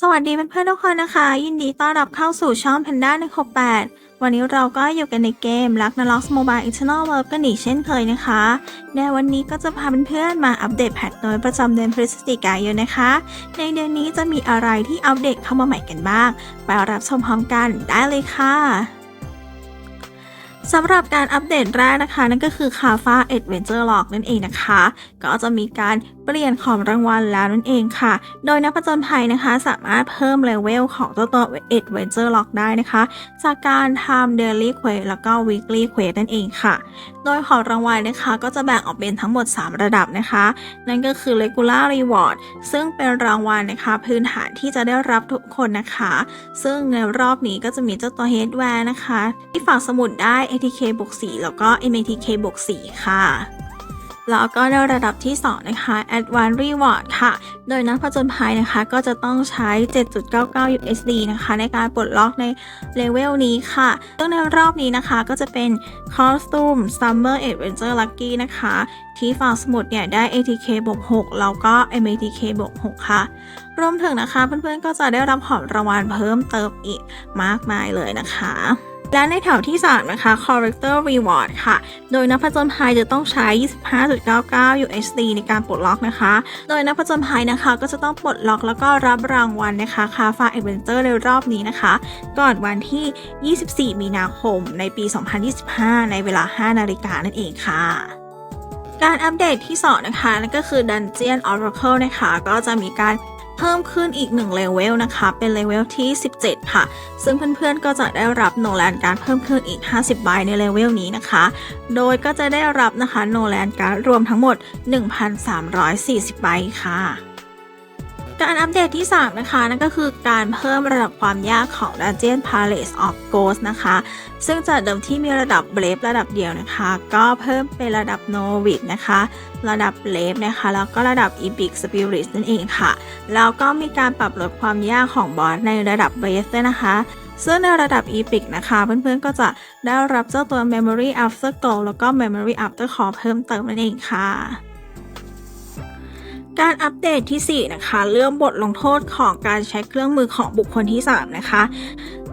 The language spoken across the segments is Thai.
สวัสดีเพื่อนๆทุกคนนะคะ ยินดีต้อนรับเข้าสู่ช่อง Panda 168 วันนี้เราก็อยู่กันในเกม l u c k n a l o x Mobile Eternal World กันอีกเช่นเคยนะคะ ในวันนี้ก็จะพาเพื่อนๆมาอัปเดตแพทน้อยประจำเดือนพฤศจิกายนนะคะ ในเดือนนี้จะมีอะไรที่อัปเดตเข้ามาใหม่กันบ้าง ไปรับชมพร้อมกันได้เลยค่ะ สำหรับการอัปเดตแรกนะคะ นั่นก็คือ c a f a Adventure Log นั่นเองนะคะ ก็จะมีการเปลี่ยนของรางวัลแล้วนั่นเองค่ะ โดยนักผจญภัยนะคะ สามารถเพิ่มเลเวลของตัวตัว Adventure Log ได้นะคะ จากการทำ Daily Quest แล้วก็ Weekly Quest นั่นเองค่ะ โดยของรางวัลนะคะ ก็จะแบ่งออกเป็นทั้งหมด 3 ระดับนะคะ นั่นก็คือ Regular Reward ซึ่งเป็นรางวัลนะคะ พื้นฐานที่จะได้รับทุกคนนะคะ ซึ่งในรอบนี้ก็จะมีเจ้าตัว Headwear นะคะ ที่ฝากสมุดได้ ATK บวก4แล้วก็ MATK บวก4ค่ะแล้วก็ในระดับที่ 2 นะคะ Advanced Reward ค่ะ โดยนักผจญภัยนะคะ ก็จะต้องใช้ 7.99 USD นะคะ ในการปลดล็อกในเลเวลนี้ค่ะ ซึ่งในรอบนี้นะคะก็จะเป็น Costume Summer Adventure Lucky นะคะ ที่ฝากสมุดเนี่ย ได้ ATK บวก6แล้วก็ MATK บวก6ค่ะ รวมถึงนะคะเพื่อนๆก็จะได้รับของรางวัลเพิ่มเติมอีกมากมายเลยนะคะ และในแถวที่ 3 นะคะ Character Reward ค่ะ โดยนักผจญภัยจะต้องใช้ 25.99 USD ในการปลดล็อกนะคะ โดยนักผจญภัยนะคะ ก็จะต้องปลดล็อกแล้วก็รับรางวัลนะคะคาฟาเอเวนเจอร์ในรอบนี้นะคะ ก่อนวันที่ 24 มีนาคมในปี 2025 ในเวลา 5 นาฬิกานั่นเองค่ะการอัปเดตที่ 2 นะคะนั่นก็คือ Dungeon Oracle นะคะ ก็จะมีการ เพิ่มขึ้นอีก1เลเวลนะคะ เป็นเลเวลที่ 17 ค่ะ ซึ่งเพื่อนๆก็จะได้รับโนแลนการดเพิ่มขึ้นอีก 50 ใบในเลเวลนี้นะคะ โดยก็จะได้รับนะคะโนแลนการดรวมทั้งหมด 1,340 ใบค่ะ การอัปเดตที่ 3 นะคะ นั่นก็คือการเพิ่มระดับความยากของ Dungeon Palace of Ghosts นะคะ ซึ่งจากเดิมที่มีระดับเบรฟระดับเดียวนะคะ ก็เพิ่มเป็นระดับโนวิดนะคะ ระดับเลฟนะคะ แล้วก็ระดับ Epic Spirit นั่นเองค่ะ แล้วก็มีการปรับลดความยากของบอสในระดับเบรฟด้วยนะคะซึ่งในระดับ Epic นะคะ เพื่อนๆ ก็จะได้รับเจ้าตัว Memory After Glow แล้วก็ Memory After Call เพิ่มเติมนั่นเองค่ะ การอัปเดตที่ 4 นะคะ เรื่องบทลงโทษของการใช้เครื่องมือของบุคคลที่ 3 นะคะ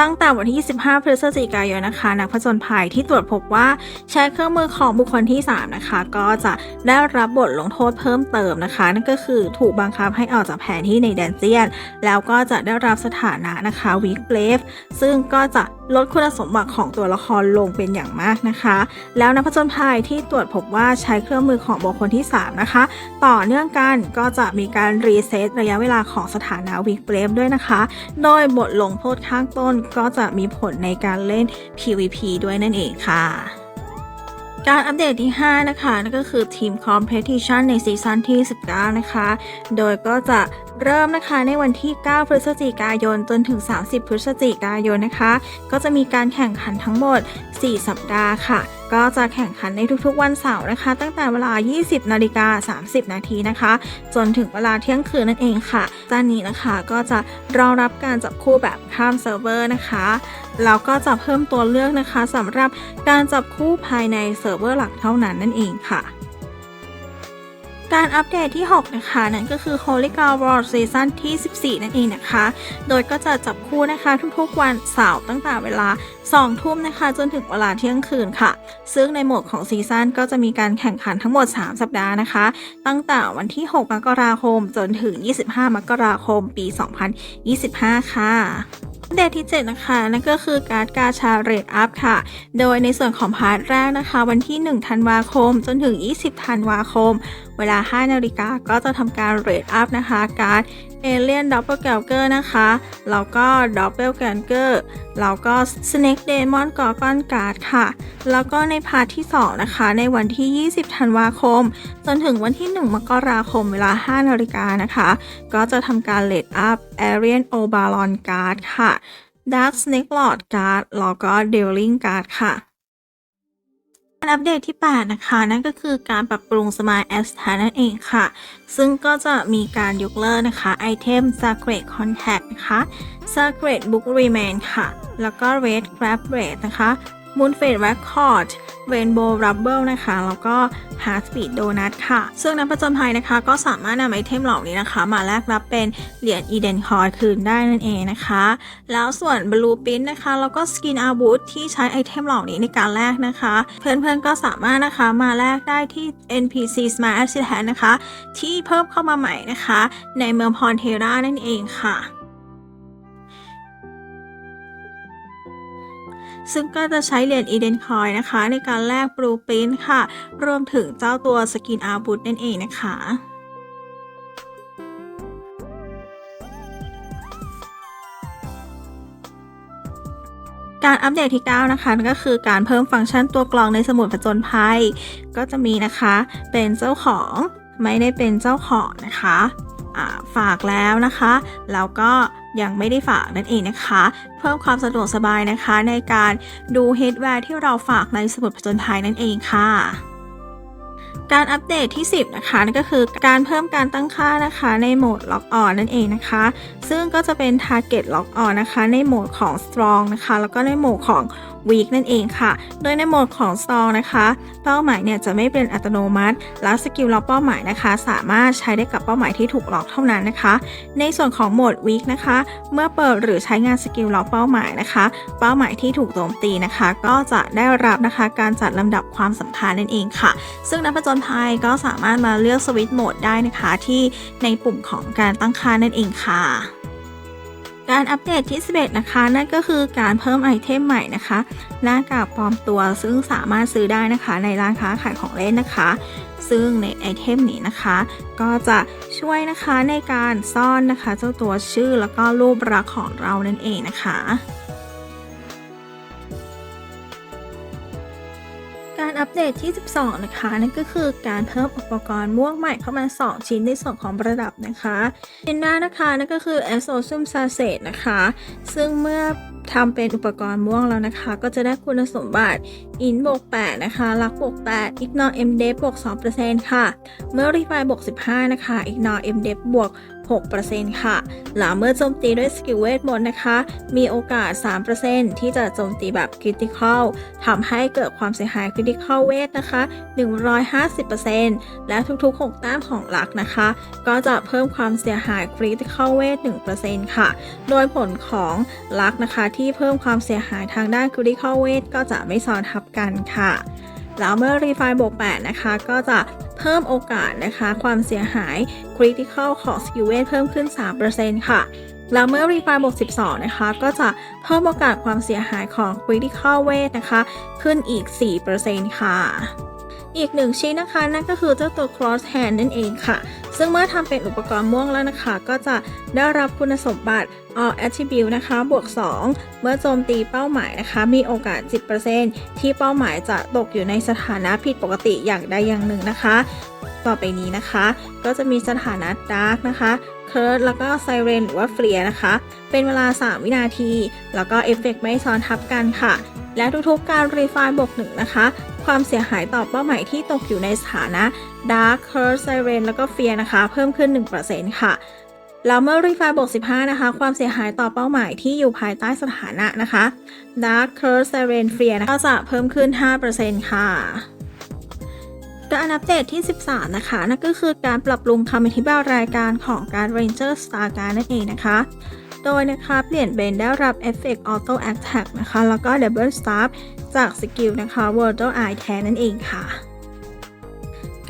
ตั้งแต่วันที่ 25 พฤศจิกายนนะคะ นักผจญภัยที่ตรวจพบว่าใช้เครื่องมือของบุคคลที่ 3 นะคะ ก็จะได้รับบทลงโทษเพิ่มเติมนะคะ นั่นก็คือถูกบังคับให้ออกจากแผนที่ในแดนเจียน แล้วก็จะได้รับสถานะนะคะวิกเ a ฟซึ่งก็จะลดคุณสมบัติของตัวละครลงเป็นอย่างมากนะคะ แล้วนักผจญภัยที่ตรวจพบว่าใช้เครื่องมือของบุคคลที่ 3 นะคะ ต่อเนื่องกันก็จะมีการรีเซ็ตระยะเวลาของสถานะวิกเ a ฟด้วยนะคะ โดยบทลงโทษข้างต้นก็จะมีผลในการเล่น PVP ด้วยนั่นเองค่ะการอัปเดตที่ 5 นะคะนั่นก็คือทีม Competition ในซีซั่นที่ 19 นะคะ โดยก็จะ เริ่มนะคะในวันที่ 9 พฤศจิกายน จนถึง 30 พฤศจิกายนนะคะ ก็จะมีการแข่งขันทั้งหมด 4 สัปดาห์ค่ะ ก็จะแข่งขันในทุกๆวันเสาร์นะคะ ตั้งแต่เวลา 20 นาฬิกา 30 นาทีนะคะ จนถึงเวลาเที่ยงคืนนั่นเองค่ะด้านนี้นะคะก็จะรองรับการจับคู่แบบข้ามเซิร์ฟเวอร์นะคะแล้วก็จะเพิ่มตัวเลือกนะคะสำหรับการจับคู่ภายในเซิร์ฟเวอร์หลักเท่านั้นนั่นเองค่ะ การอัปเดตที่ 6 นะคะ นั่นก็คือ Holy Grail World Season ที่ 14 นั่นเองนะคะ โดยก็จะจับคู่นะคะทุกๆวันเสาร์ตั้งแต่เวลา 2 ทุ่มนะคะ จนถึงเวลาเที่ยงคืนค่ะ ซึ่งในโหมดของซีซั่นก็จะมีการแข่งขันทั้งหมด 3 สัปดาห์นะคะ ตั้งแต่วันที่ 6 มกราคม จนถึง 25 มกราคม ปี 2025 ค่ะ เดตที่ 7 นะคะ นั่นก็คือการ์ดกาชาเรทอัพค่ะ โดยในส่วนของพาร์ทแรกนะคะ วันที่ 1 ธันวาคม จนถึง 20 ธันวาคม เวลา 5 นาฬิกาก็จะทำการเรทอัพนะคะ การ์ด เอเลียนดับเบิลแกลเกอร์นะคะ แล้วก็ดับเบิลแกลเกอร์ แล้วก็สเน็กเดมอนกอร์กอนการ์ดค่ะ แล้วก็ในพาร์ทที่ 2 นะคะ ในวันที่ 20 ธันวาคม จนถึงวันที่ 1 มกราคมเวลา 5 นาฬิกานะคะ ก็จะทำการเลดอัพเอเรียนโอบารอนการ์ดค่ะ Dark Snake Lord Card แล้วก็ Dealing Card ค่ะ การอัปเดตที่ 8 นะคะ นั่นก็คือการปรับปรุง Smile a s t a นั่นเองค่ะ ซึ่งก็จะมีการยกเลิกนะคะไอเทม Sacred Contact นะคะ Sacred Book Remain ค่ะ แล้วก็ Red Grab Rate นะคะ Moon Fade Record Rainbow Rubble นะคะ แล้วก็ Heart Speed Donut ค่ะ ซึ่งนักผจญภัยนะคะ ก็สามารถนำไอเทมเหล่านี้นะคะ มาแลกรับเป็นเหรียญ Eden Coin คืนได้นั่นเองนะคะ แล้วส่วน Blue Pin นะคะ แล้วก็ Skin a b o o t ที่ใช้ไอเทมเหล่านี้ในการแลกนะคะ เพื่อนๆก็สามารถนะคะมาแลกได้ที่ NPC Smart Assistant นะคะ ที่เพิ่มเข้ามาใหม่นะคะ ในเมืองพรเทรานั่นเองค่ะ ซึ่งก็จะใช้เหรียญ Eden Coin นะคะ ในการแลก Blue Print ค่ะ รวมถึงเจ้าตัว Skin a b o o t นั่นเองนะคะการอัปเดตที่ 9 นะคะก็คือการเพิ่มฟังก์ชันตัวกรองในสมุดผจญภัย ก็จะมีนะคะ เป็นเจ้าของไม่ได้เป็นเจ้าของนะคะฝากแล้วนะคะ แล้วก็ ยังไม่ได้ฝากนั่นเองนะคะ เพิ่มความสะดวกสบายนะคะในการดูเฮดแวร์ที่เราฝากในสมุดผจญภัยนั่นเองค่ะการอัปเดตที่ 10 นะคะนั่นก็คือการเพิ่มการตั้งค่านะคะในโหมดล็อกออนนั่นเองนะคะ ซึ่งก็จะเป็น Target Lock On นะคะ ในโหมดของ Strong นะคะ แล้วก็ในโหมดของ Weak นั่นเองค่ะ โดยในโหมดของ Strong นะคะ เป้าหมายเนี่ยจะไม่เป็นอัตโนมัติ และสกิลล็อกเป้าหมายนะคะ สามารถใช้ได้กับเป้าหมายที่ถูกล็อกเท่านั้นนะคะ ในส่วนของโหมด Weak นะคะ เมื่อเปิดหรือใช้งานสกิลล็อกเป้าหมายนะคะ เป้าหมายที่ถูกโจมตีนะคะ ก็จะได้รับนะคะการจัดลำดับความสำคัญนั่นเองค่ะ ซึ่งนักผจญภัยก็สามารถมาเลือกสวิตช์โหมดได้นะคะที่ในปุ่มของการตั้งค่านั่นเองค่ะ การอัปเดตที่ 11 นะคะ นั่นก็คือการเพิ่มไอเทมใหม่นะคะหน้ากากปลอมตัวซึ่งสามารถซื้อได้นะคะ ในร้านค้าขายของเล่นนะคะ ซึ่งในไอเทมนี้นะคะ ก็จะช่วยนะคะในการซ่อนนะคะ เจ้าตัวชื่อแล้วก็รูปลักษณ์ของเรานั่นเองนะคะ การอัปเดตที่ 12 นะคะ นั่นก็คือการเพิ่มอุปกรณ์ม่วงใหม่เข้ามา 2 ชิ้นในส่วนของประดับนะคะชิ้นแรกนะคะนั่นก็คือ a s o s u m s a s e นะคะ ซึ่งเมื่อทำเป็นอุปกรณ์ม่วงแล้วนะคะ ก็จะได้คุณสมบัติ in บวก8นะคะลักบวก8 ignore m d e บวก2%ค่ะ เมื่อ refine บวก15 นะคะ ignore m d e บวก 6%ค่ะ หลังเมื่อโจมตีด้วยสกิลเวทมนต์นะคะ มีโอกาส 3%ที่จะโจมตีแบบคริติคอลทำให้เกิดความเสียหายคริติคอลเวทนะคะ 150%และทุกๆ 6 แต้มของหลักนะคะ ก็จะเพิ่มความเสียหายคริติคอลเวท1%ค่ะ โดยผลของลักนะคะ ที่เพิ่มความเสียหายทางด้านคริติคอลเวทก็จะไม่ซ้อนทับกันค่ะ แล้วเมื่อ Refine บวก8นะคะ ก็จะ เพิ่มโอกาสนะคะ ความเสียหาย Critical ของ Skill Weight เพิ่มขึ้น 3%ค่ะ แล้วเมื่อ Refine บวก 12 นะคะ ก็จะเพิ่มโอกาสความเสียหายของ Critical Weight นะคะ ขึ้นอีก 4%ค่ะ อีกหนึ่งชิ้นนะคะ นั่นก็คือเจ้าตัว Cross Hand นั่นเองค่ะ ซึ่งเมื่อทำเป็นอุปกรณ์ม่วงแล้วนะคะ ก็จะได้รับคุณสมบัติ All Attribute นะคะ บวก 2 เมื่อโจมตีเป้าหมายนะคะ มีโอกาส 10%ที่เป้าหมายจะตกอยู่ในสถานะผิดปกติอย่างใดอย่างหนึ่งนะคะ ต่อไปนี้นะคะ ก็จะมีสถานะ Dark นะคะเคิร์ดแล้วก็ไซเรนหรือว่าเฟลียนะคะ เป็นเวลา 3 วินาที แล้วก็เอฟเฟกไม่ซ้อนทับกันค่ะ และทุกๆการรีไฟล์บวกหนึ่งนะคะ ความเสียหายต่อเป้าหมายที่ตกอยู่ในสถานะ Dark, Curse, Siren แล้วก็ Fear นะคะ เพิ่มขึ้น 1%ค่ะแล้วเมื่อรีไฟล์บวก15 นะคะ ความเสียหายต่อเป้าหมายที่อยู่ภายใต้สถานะนะคะ Dark, Curse, Siren, Fear นะคะก็จะเพิ่มขึ้น 5%ค่ะ การอัปเดตที่ 13 นะคะ นั่นก็คือการปรับปรุงคำอธิบายรายการของการ Ranger Star การนั่นเองนะคะ โดยนะคะเปลี่ยนเป็นได้รับเอฟเฟกต์ Auto Attack นะคะ แล้วก็ Double Stab จากสกิลนะคะ World Eye แทนนั่นเองค่ะ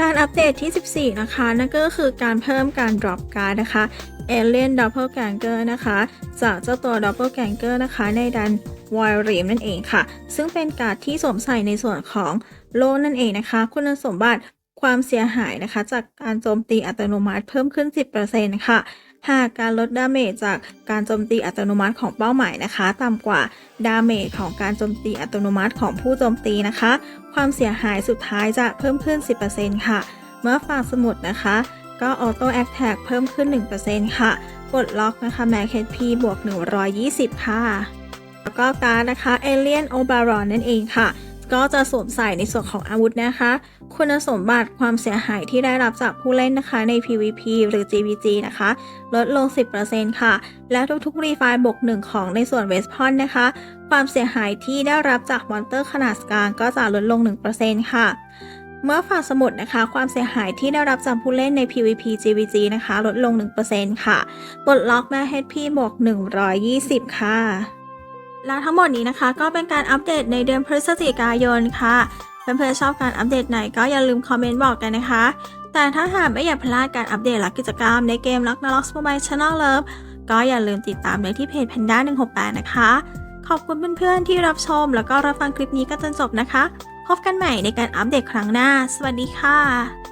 การอัปเดตที่ 14 นะคะ นั่นก็คือการเพิ่มการ drop card นะคะ Alien Doppelganger นะคะ จากเจ้าตัว Doppelganger นะคะในดัน Wild Rim นั่นเองค่ะ ซึ่งเป็นการ์ดที่สวมใส่ในส่วนของโลนั่นเองนะคะ คุณสมบัติความเสียหายนะคะ จากการโจมตีอัตโนมัติเพิ่มขึ้น 10%ค่ะ หากการลดดาเมจจากการโจมตีอัตโนมัติของเป้าหมายนะคะ ต่ำกว่าดาเมจของการโจมตีอัตโนมัติของผู้โจมตีนะคะ ความเสียหายสุดท้ายจะเพิ่มขึ้น 10%ค่ะ เมื่อฝากสมุดนะคะ ก็ออโต้แอคแท็กเพิ่มขึ้น 1%ค่ะปลดล็อกนะคะแมคเคพีบวก 120 ค่ะ แล้วก็การนะคะ Alien Oberon นั่นเองค่ะ ก็จะสวมใส่ในส่วนของอาวุธนะคะ คุณสมบัติความเสียหายที่ได้รับจากผู้เล่นนะคะใน PVP หรือ GVG นะคะ ลดลง 10%ค่ะ และทุกๆ รีไฟล์บวกหนึ่งของในส่วนเวสพอนนะคะ ความเสียหายที่ได้รับจากมอนเตอร์ขนาดกลางก็จะลดลง 1%ค่ะเมื่อฝากสมุดนะคะ ความเสียหายที่ได้รับจากผู้เล่นใน PVP GVG นะคะ ลดลง 1%ค่ะปลดล็อกแม่ HP บวก 120 ค่ะ และทั้งหมดนี้นะคะก็เป็นการอัปเดตในเดือนพฤศจิกายนค่ะ เพื่อนๆชอบการอัปเดตไหนก็อย่าลืมคอมเมนต์บอกกันนะคะ แต่ถ้าหากไม่อยากพลาดการอัปเดตและกิจกรรมในเกม Lock n o x Mobile Channel Love ก็อย่าลืมติดตามได้ที่เพจ Panda 168 นะคะ ขอบคุณเพื่อนๆที่รับชม แล้วก็รับฟังคลิปนี้กันจนจบนะคะ พบกันใหม่ในการอัปเดตครั้งหน้า สวัสดีค่ะ